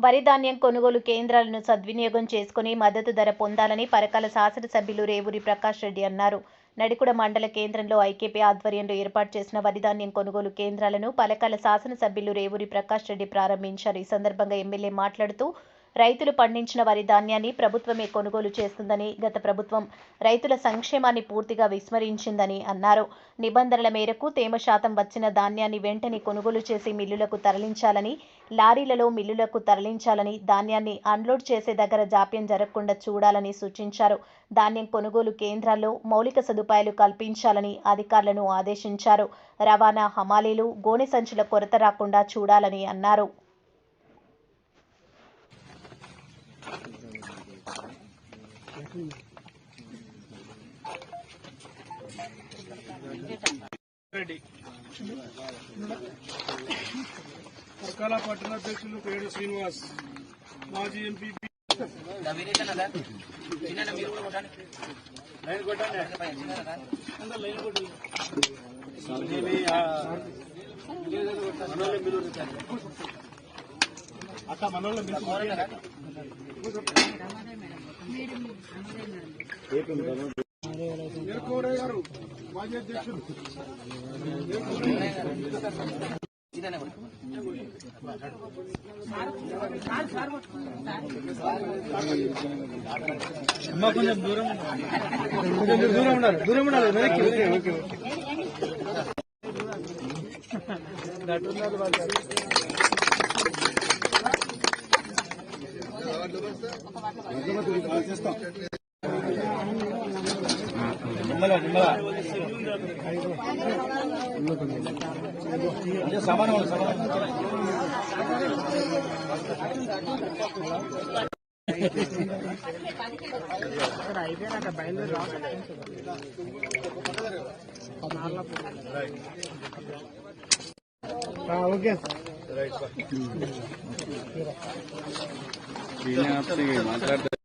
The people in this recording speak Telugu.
వరి ధాన్యం కొనుగోలు కేంద్రాలను సద్వినియోగం చేసుకుని మద్దతు ధర పొందాలని పరకాల శాసనసభ్యులు రేవూరి ప్రకాష్ రెడ్డి అన్నారు. నడికుడ మండల కేంద్రంలో ఐకేపీ ఆధ్వర్యంలో ఏర్పాటు చేసిన వరిధాన్యం కొనుగోలు కేంద్రాలను పలకాల శాసనసభ్యులు రేవూరి ప్రకాష్ రెడ్డి ప్రారంభించారు. ఈ సందర్భంగా ఎమ్మెల్యే మాట్లాడుతూ రైతులు పండించిన వారి ధాన్యాన్ని ప్రభుత్వమే కొనుగోలు చేస్తుందని గత ప్రభుత్వం రైతుల సంక్షేమాన్ని పూర్తిగా విస్మరించిందని అన్నారు. నిబంధనల మేరకు తేమ శాతం వచ్చిన ధాన్యాన్ని వెంటనే కొనుగోలు చేసి మిల్లులకు తరలించాలని లారీలలో మిల్లులకు తరలించాలని ధాన్యాన్ని అన్లోడ్ చేసే దగ్గర జాప్యం జరగకుండా చూడాలని సూచించారు. ధాన్యం కొనుగోలు కేంద్రాల్లో మౌలిక సదుపాయాలు కల్పించాలని అధికారులను ఆదేశించారు. రవాణా హమాలీలు గోనె సంచుల కొరత రాకుండా చూడాలని అన్నారు. రెడ్డి పరకాల పట్టణాధ్యక్షులు పేరు శ్రీనివాస్ మాజీ ఎంపీ లైన్ కొట్టండి అట్లా మనోళ్ళ గారు మాజీ అధ్యక్షులు అమ్మ కొంచెం దూరం కొంచెం దూరం ఉండాలి దూరం ఉండాలి. వెనక్కి ఓకే ఓకే. సమానం సమానం ఓకే సార్. మాట్లాడతా